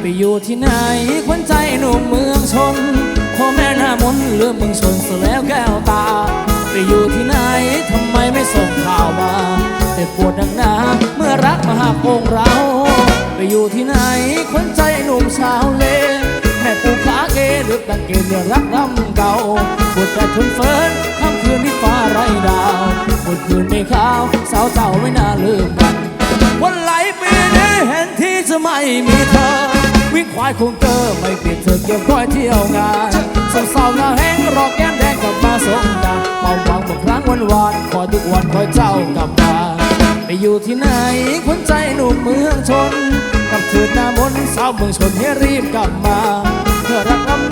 ไปอยู่ที่ไหนควันใจหนุ่มเมืองชนพ่อแม่หน้ามนเลือเมืองชนซะแล้วแก้วตา ไปอยู่ที่ไหนทำไมไม่ส่งข่าวมาเจ็บปวดดังหนาเมื่อรักมาหาโองเราไปอยู่ที่ไหนควันใจหนุ่มสาวเลแม่ปูขาเกหรือตังเกเมื่อรักรำ ทนเฟินค่ำคืนที่ฟ้าไร้ดาวปวดคืนไม่ขาวสาวเจ้าไม่น่าลืมกัน วันไหลปีนี้เห็นที่จะไม่มีเธอ วิ่งควายคงเตอไม่เปลี่ยนเธอเกี่ยวก้อยเที่ยวงานสาวๆหน้าแห้งรอแก้มแดงกลับมาสงกรารเมาหวังบางครั้งวันวานคอยทุกวันคอยเจ้ากลับมาไปอยู่ที่ไหนคนใจหนุ่มเมืองชนกับเธอหน้ามนสาวเมืองชนให้รีบกลับมาเพื่อรักลำ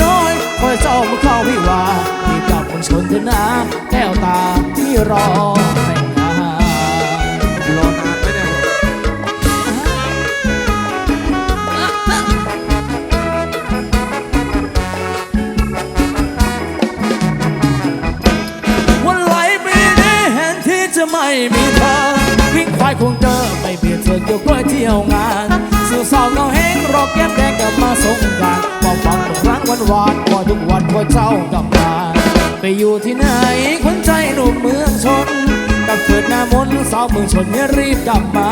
ลับเมืองชนเถอะนะแก้วตาที่รอแต่งงานรอนานไหมเนี่ยวันไหลปีนี้เห็นที่จะไม่มีเธอวิ่งควายคงเจอไม่เบียดเธอเกี่ยวก้อยเที่ยวงานสื่อสาวเงาแห้งรอแก้มแดงกลับมาสงกรารบอกฟังทุกครั้งวันวานพอทุกวันพอเจ้ากับ ไปอยู่ที่ไหนคนใจหนุ่มเมืองชนกับเกิดหน้ามนสาวเมืองชนเนี่ยรีบกลับมา